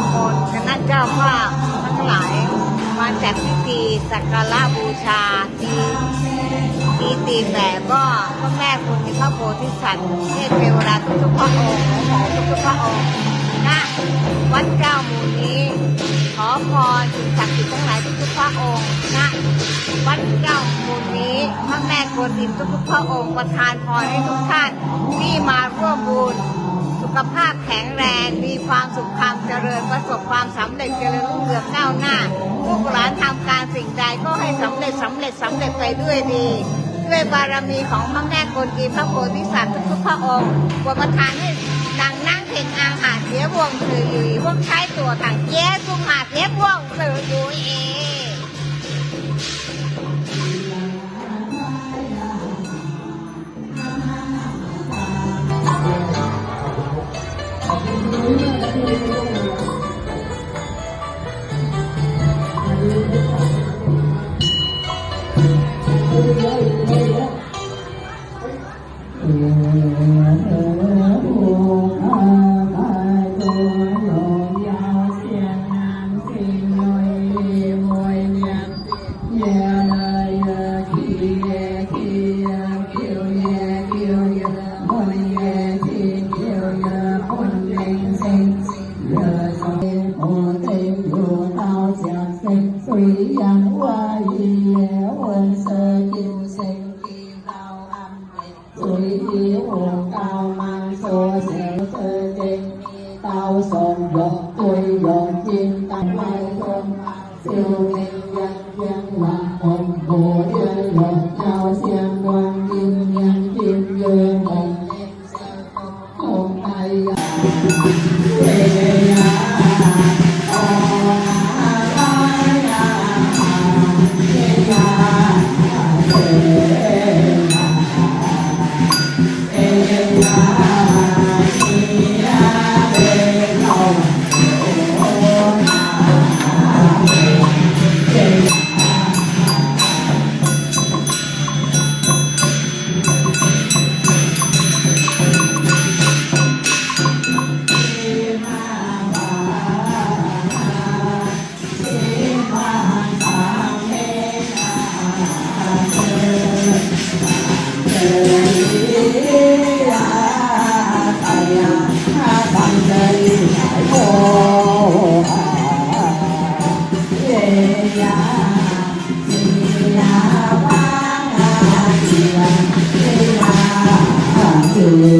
นำดินโคนคณะเจ้าภาพทั้งหลายมาจัดพิธีสักการะบูชาที่ที่ตีแต่ก็พระแม่คุณมีพระโพธิสัตว์เทพเทวดาทุกๆพระองค์ขอทุกๆพระองค์ณวัดเจ้ามูนี้ ขอพรสิ่งศักดิ์สิทธิ์ทั้งหลายทุกๆพระองค์ณวัดเจ้ามู่นี้พระแม่กวนอิมทุกๆพระองค์ประทานพรให้ทุกท่านที่มาร่วมบุญ ขภาพแข็งแรง มีความสุขความเจริญประสบความสำเร็จเจริญรุ่งเรืองก้าวหน้าลูกหลานทำการสิ่งใดก็ให้สำเร็จสำเร็จสำเร็จไปด้วยดีด้วยบารมีของพระแม่กลกีพระโพธิสัตว์ทุกพระองค์บวประทานให้ดังนั่งเพ่งอาหารเสียวงสื่อวกใช้ตัวถังเย้สุมาเสียบวงสื่ออยู่เอง con tôi giọt chim tăng bay con siêu minh nhân dân là hồn của dân lột cao xem quan kim nhân kim dương đồng con tay Thank.